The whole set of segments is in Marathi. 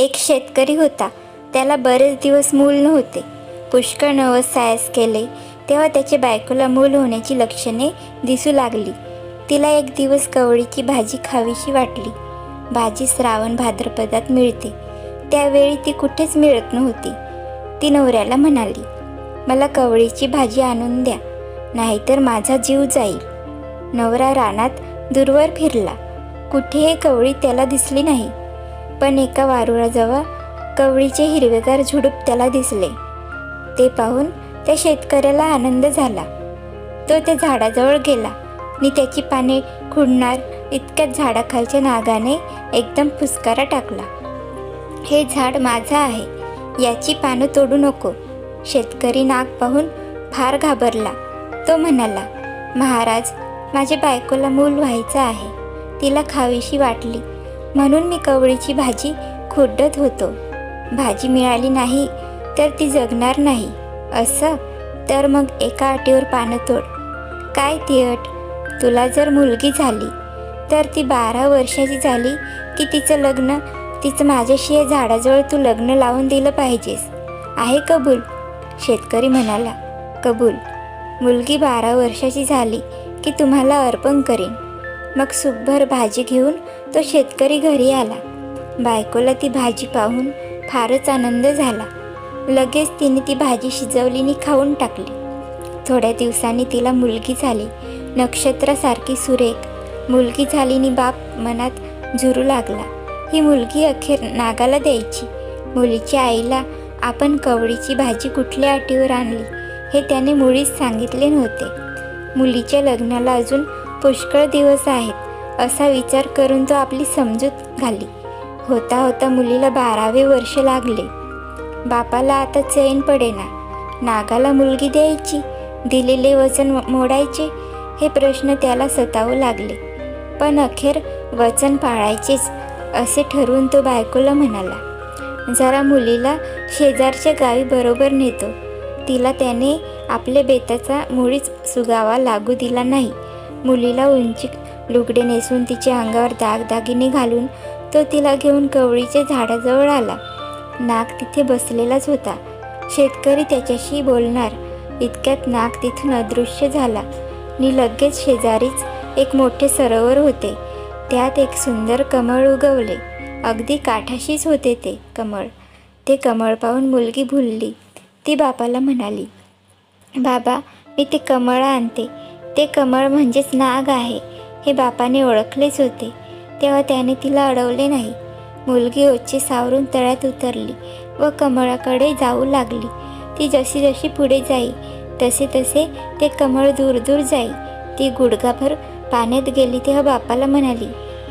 एक शेतकरी होता. त्याला बरेच दिवस मूल नव्हते. पुष्कळ नवस सायस केले. तेव्हा त्याच्या बायकोला मूल होण्याची लक्षणे दिसू लागली. तिला एक दिवस कवळीची भाजी खावीशी वाटली. भाजी श्रावण भाद्रपदात मिळते. त्यावेळी ती कुठेच मिळत नव्हती. ती नवऱ्याला म्हणाली मला कवळीची भाजी आणून द्या. नाहीतर माझा जीव जाईल. नवरा रानात दूरवर फिरला. कुठेही कवळी त्याला दिसली नाही. पण एका वारुळाजवळ कवळीचे हिरवेगार झुडूप त्याला दिसले. ते पाहून त्या शेतकऱ्याला आनंद झाला. तो त्या झाडाजवळ गेला आणि त्याची पाने खुडणार इतक्यात झाडाखालच्या नागाने एकदम फुसकारा टाकला. हे झाड माझं आहे. याची पानं तोडू नको. शेतकरी नाग पाहून फार घाबरला. तो म्हणाला महाराज माझ्या बायकोला मूल व्हायचं आहे. तिला खावीशी वाटली. म्हणून मी कवळीची भाजी खुड्डत होतो. भाजी मिळाली नाही तर ती जगणार नाही. असं? तर मग एका अटीवर पानं तोड. काय ती अट? तुला जर मुलगी झाली तर ती बारा वर्षाची झाली की तिचं लग्न? तिचं माझ्याशी या झाडाजवळ तू लग्न लावून दिलं पाहिजेस. आहे कबूल? शेतकरी म्हणाला. कबूल. मुलगी बारा वर्षाची झाली की तुम्हाला अर्पण करीन. मग सुखभर भाजी घेऊन तो शेतकरी घरी आला. बायकोला ती भाजी पाहून फारच आनंद झाला. लगेच तिने ती भाजी शिजवली आणि खाऊन टाकली. थोड्या दिवसांनी तिला मुलगी झाली. नक्षत्रासारखी सुरेख. मुलगी झाली आणि बाप मनात झुरू लागला. ही मुलगी अखेर नागाला द्यायची. मुलीच्या आईला आपण कवळीची भाजी कुठल्या अटीवर आणली हे त्याने मुळीच सांगितले नव्हते. मुलीच्या लग्नाला अजून पुष्कळ दिवस आहेत. असा विचार करून तो आपली समजूत घाली. होता होता मुलीला बारावे वर्ष लागले. बापाला आता चैन पडेना. नागाला मुलगी द्यायची दिलेले वचन मोडायचे हे प्रश्न त्याला सतावू लागले. पण अखेर वचन पाळायचेच असे ठरवून तो बायकोला म्हणाला. जरा मुलीला शेजारच्या गावी बरोबर नेतो. तिला त्याने आपल्या बेताचा मुळीच सुगावा लागू दिला नाही. मुलीला उंची लुगडे नेसून तिच्या अंगावर दागदागिने घालून तो तिला घेऊन कवळीच्या झाडाजवळ आला. नाग तिथे बसलेलाच होता. शेतकरी त्याच्याशी बोलणार. इतक्यात नाग तिथून अदृश्य झाला. आणि लगेच शेजारीच एक मोठे सरोवर होते. त्यात एक सुंदर कमळ उगवले. अगदी काठाशीच होते ते कमळ. ते कमळ पाहून मुलगी भुलली. ती बापाला म्हणाली बाबा मी ते कमळ आणते. ते कमळ म्हणजेच नाग आहे. हे बापाने ओळखलेच होते. तेव्हा त्याने तिला अडवले नाही. मुलगी ओची सावरून तळ्यात उतरली व कमळाकडे जाऊ लागली. ती जशी जशी पुढे जाई तसे तसे ते कमळ दूर दूर जाई. ती गुडघाभर पाण्यात गेली तेव्हा बापाला म्हणाली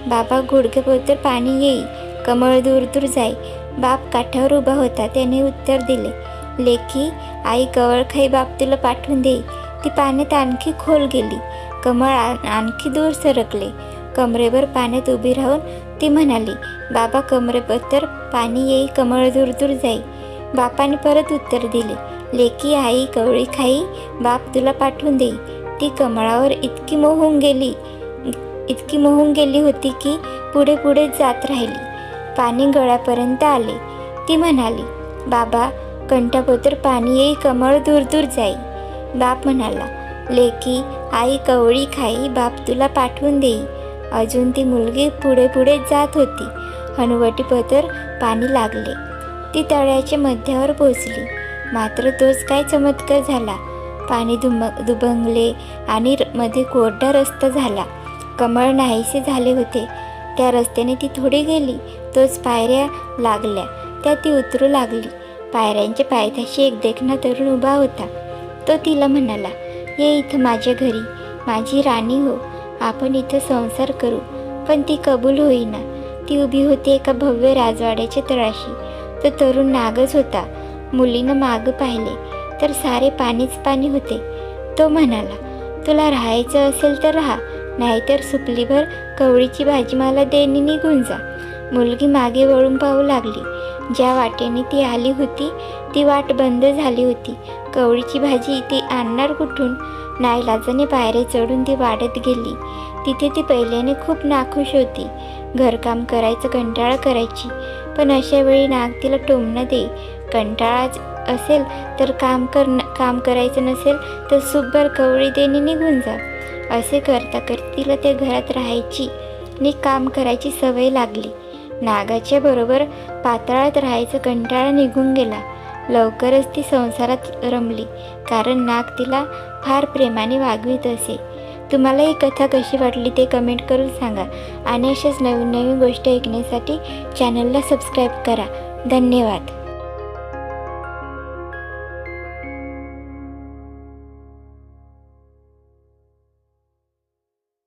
बाबा गुडघेपोतर पाणी येई. कमळ दूर दूर जाई. बाप काठावर उभा होता. त्याने उत्तर दिले लेखी आई कवळखाई बाप तुला पाठवून देई. ती पाण्यात आणखी खोल गेली. कमळ आणखी दूर सरकले. कमरेवर पाण्यात उभी राहून ती म्हणाली बाबा कमरेपत्तर पाणी येई कमळ दूर दूर जाई. बापाने परत उत्तर दिले लेकी आई कवळी खाई बाप तुला पाठवून देई. ती कमळावर इतकी मोहून गेली इतकी मोहून गेली होती की पुढे पुढे जात राहिली. पाणी गळ्यापर्यंत आले. ती म्हणाली बाबा कंठापोतर पाणी येई कमळ दूर दूर जाई. बाप म्हणाला लेकी आई कवळी खाई बाप तुला पाठवून देई. अजून ती मुलगी पुढे पुढे जात होती. हनुवटी पदर पाणी लागले. ती तळ्याच्या मध्यावर पोचली मात्र तोच काय चमत्कार झाला? पाणी दुम दुभंगले आणि र- मध्ये कोरडा रस्ता झाला. कमळ नाहीसे झाले होते. त्या रस्त्याने ती थोडी गेली. तोच पायऱ्या लागल्या. त्या ती उतरू लागली. पायऱ्यांच्या पायथ्याशी एक देखणा तरुण उभा होता. तो तिला म्हणाला ये इथं माझ्या घरी. माझी राणी हो. आपण इथं संसार करू. पण ती कबूल होईना. ती उभी होती एका भव्य राजवाड्याच्या तळाशी. तो तरुण नागच होता. मुलीनं मागं पाहिले. तर सारे पाणीच पाणी होते. तो म्हणाला तुला राहायचं असेल तर राहा. नाहीतर सुपलीभर कवळीची भाजी मला देणी निघून जा. मुलगी मागे वळून पाहू लागली. ज्या वाटेने ती आली होती ती वाट बंद झाली होती. कवळीची भाजी ती आणणार कुठून? नाईलाजाने पायरे चढून ती वाढत गेली. तिथे ती पहिल्याने खूप नाखुश होती. घरकाम करायचं कंटाळा करायची. पण अशा वेळी नाग तिला टोमणं दे. कंटाळाच असेल तर काम कर काम करायचं नसेल तर सुब्बर कवळी देणे निघून जा. असे करता करता तिला त्या घरात राहायची आणि काम करायची सवय लागली. नागाच्या बरोबर पाताळात राहायचं कंटाळा निघून गेला. लवकरच ती संसारात रमली कारण नाग तिला फार प्रेमाने वागवीत असे. तुम्हाला ही कथा कशी वाटली ते कमेंट करून सांगा आणि अशाच नवीन नवीन गोष्ट ऐकण्यासाठी चॅनलला सबस्क्राईब करा. धन्यवाद.